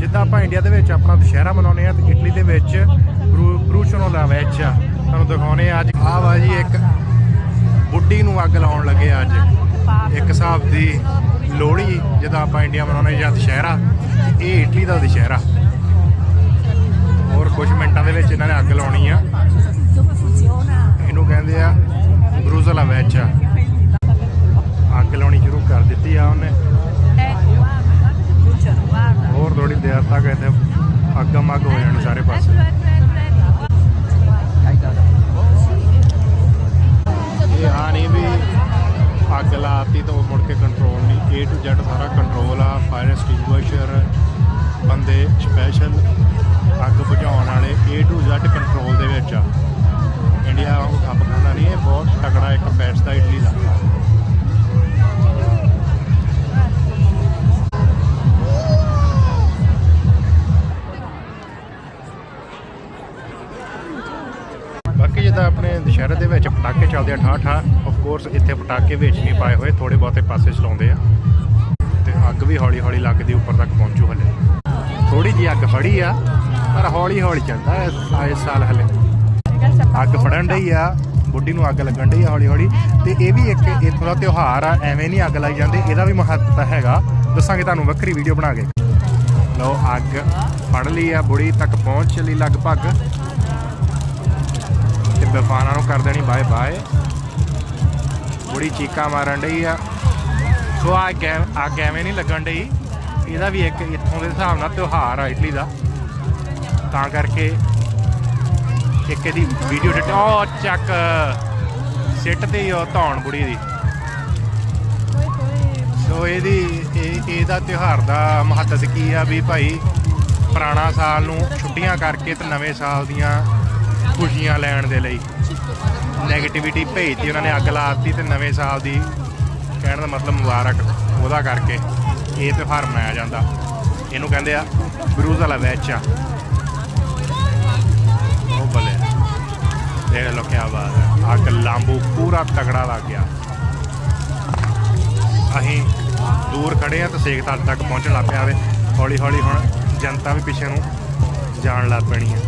ਜਿੱਦਾਂ ਆਪਾਂ ਇੰਡੀਆ ਦੇ ਵਿੱਚ ਆਪਣਾ ਦੁਸ਼ਹਿਰਾ ਮਨਾਉਂਦੇ ਆ ਤੇ ਇਟਲੀ ਦੇ ਵਿੱਚ ਬਰੂਸ਼ਨੋ ਲਾ ਵਿੱਚ ਤੁਹਾਨੂੰ ਦਿਖਾਉਣੇ ਆ ਅੱਜ। ਆਹ ਵਾ ਜੀ ਇੱਕ ਬੁੱਢੀ ਨੂੰ ਅੱਗ ਲਾਉਣ ਲੱਗੇ ਅੱਜ। ਇੱਕ ਹਿਸਾਬ ਦੀ ਲੋਹੜੀ ਜਿੱਦਾਂ ਆਪਾਂ ਇੰਡੀਆ ਮਨਾਉਂਦੇ ਜਾਂ ਦੁਸ਼ਹਿਰਾ। ਇਹ ਇਟਲੀ ਦਾ ਦੁਸ਼ਹਿਰਾ। ਹੋਰ ਕੁਝ ਮਿੰਟਾਂ ਦੇ ਵਿੱਚ ਇਹਨਾਂ ਨੇ ਅੱਗ ਲਾਉਣੀ ਆ। ਇਹਨੂੰ ਕਹਿੰਦੇ ਆ ਬਰੂਜ਼ਲਾ ਵਿੱਚ। ਥੋੜੀ ਦੇਰ ਤੱਕ ਅੱਗ ਮੱਗ ਹੋ ਜਾਣੀ ਸਾਰੇ ਪਾਸੇ। ਇਹ ਆ ਨਹੀਂ ਵੀ ਅੱਗ ਲਾਤੀ ਤਾਂ ਉਹ ਮੁੜ ਕੇ ਕੰਟਰੋਲ ਨਹੀਂ। A to Z ਸਾਰਾ ਕੰਟਰੋਲ ਆ ਫਾਇਰ ਐਕਸਟਿੰਗੁਇਸ਼ਰ ਬੰਦੇ ਸਪੈਸ਼ਲ ਅੱਗ ਬੁਝਾਉਣ ਵਾਲੇ A to Z ਕੰਟਰੋਲ ਦੇ ਵਿੱਚ ਆ। ਇੰਡੀਆ ਉਹ ਖੱਪ ਖਾਂਦਾ ਨਹੀਂ, ਇਹ ਬਹੁਤ ਤਕੜਾ ਇੱਕ ਫੈਟਸ ਦਾ ਇਟਲੀ ਦਾ। ਬਾਕੀ ਜਿੱਦਾਂ ਆਪਣੇ ਦੁਸ਼ਹਿਰੇ ਦੇ ਵਿੱਚ ਪਟਾਕੇ ਚੱਲਦੇ ਆ ਠਾ ਠਾ ਆਫ ਕੋਰਸ ਇੱਥੇ ਪਟਾਕੇ ਵਿੱਚ ਨਹੀਂ ਪਾਏ ਹੋਏ ਥੋੜੇ ਬਹੁਤੇ ਪਾਸੇ ਚਲਾਉਂਦੇ ਆ। ਤੇ ਅੱਗ ਵੀ ਹੌਲੀ ਹੌਲੀ ਲੱਗਦੀ ਉੱਪਰ ਤੱਕ ਪਹੁੰਚੂ ਹਲੇ। ਥੋੜੀ ਜੀ ਅੱਗ ਫੜੀ ਆ, ਪਰ ਹੌਲੀ ਹੌਲੀ ਚੱਲਦਾ ਹੈ ਆਏ ਸਾਲ ਹਲੇ। ਅੱਗ ਫੜਨ ਡਈ ਆ, ਬੁੱਢੀ ਨੂੰ ਅੱਗ ਲੱਗਣ ਡਈ ਆ ਹੌਲੀ ਹੌਲੀ। ਤੇ ਇਹ ਵੀ ਇੱਕ ਇੱਥੋਂ ਦਾ ਤਿਉਹਾਰ ਆ, ਐਵੇਂ ਨਹੀਂ ਅੱਗ ਲਾਈ ਜਾਂਦੀ, ਇਹਦਾ ਵੀ ਮਹੱਤਵ ਹੈਗਾ। ਦੱਸਾਂਗੇ ਤੁਹਾਨੂੰ ਵੱਖਰੀ ਵੀਡੀਓ ਬਣਾ ਕੇ। ਲਓ, ਅੱਗ ਫੜ ਲਈ ਆ ਬੁੜੀ ਤੱਕ ਪਹੁੰਚ ਲਈ ਲਗਭਗ। ਬਫਾਨਾ ਨੂੰ ਕਰ ਦੇਣੀ, ਬਾਏ ਬਾਏ। ਬੁੜੀ ਚੀਕਾਂ ਮਾਰਨ ਡਈ ਆ। ਸੋ ਆ ਗੈ ਅੱਗ ਐਵੇਂ ਨਹੀਂ ਲੱਗਣ ਡਈ। ਇਹਦਾ ਵੀ ਇੱਕ ਇੱਥੋਂ ਦੇ ਹਿਸਾਬ ਨਾਲ ਤਿਉਹਾਰ ਆ ਇਟਲੀ ਦਾ। ਤਾਂ ਕਰਕੇ ਇੱਕ ਇਹਦੀ ਵੀਡੀਓ ਡਿਟ ਉਹ ਚੱਕ। ਸਿੱਟ ਤੇ ਉਹ ਧੌਣ ਬੁੜੀ ਦੀ। ਸੋ ਇਹਦੀ ਇਹਦਾ ਤਿਉਹਾਰ ਦਾ ਮਹੱਤਵ ਕੀ ਆ ਵੀ ਭਾਈ ਪੁਰਾਣਾ ਸਾਲ ਨੂੰ ਛੁੱਟੀਆਂ ਕਰਕੇ ਤੇ ਨਵੇਂ ਸਾਲ ਦੀਆਂ ਖੁਸ਼ੀਆਂ ਲੈਣ ਦੇ ਲਈ। 네ਗੇਟਿਵਿਟੀ ਭੇਜਤੀ, ਉਹਨਾਂ ਨੇ ਅੱਗ ਲਾਤੀ ਤੇ ਨਵੇਂ ਸਾਲ ਦੀ ਕਹਿਣ ਦਾ ਮਤਲਬ ਮੁਬਾਰਕ ਉਹਦਾ ਕਰਕੇ। ਇਹ ਤਿਉਹਾਰ ਮਨਾਇਆ ਜਾਂਦਾ। ਇਹਨੂੰ ਕਹਿੰਦੇ ਆ ਬਰੂਜ਼ ਵਾਲਾ ਵੈਚ। ਆ ਉਹ ਬਲੇ। ਦੇਖ ਲੋ ਕੀ ਬਾਤ ਹੈ। ਅੱਗ ਲਾਂਬੂ ਪੂਰਾ ਤਗੜਾ ਲੱਗ ਗਿਆ। ਅਸੀਂ ਦੂਰ ਖੜੇ ਆ ਤਾਂ ਸੇਕ ਤੱਕ ਤੱਕ ਪਹੁੰਚਣ ਲੱਗ ਪਿਆ ਵੇ। ਹੌਲੀ ਹੌਲੀ ਹੁਣ ਜਨਤਾ ਵੀ ਪਿੱਛੇ ਨੂੰ ਜਾਣ ਲੱਗ ਪੈਣੀ ਹੈ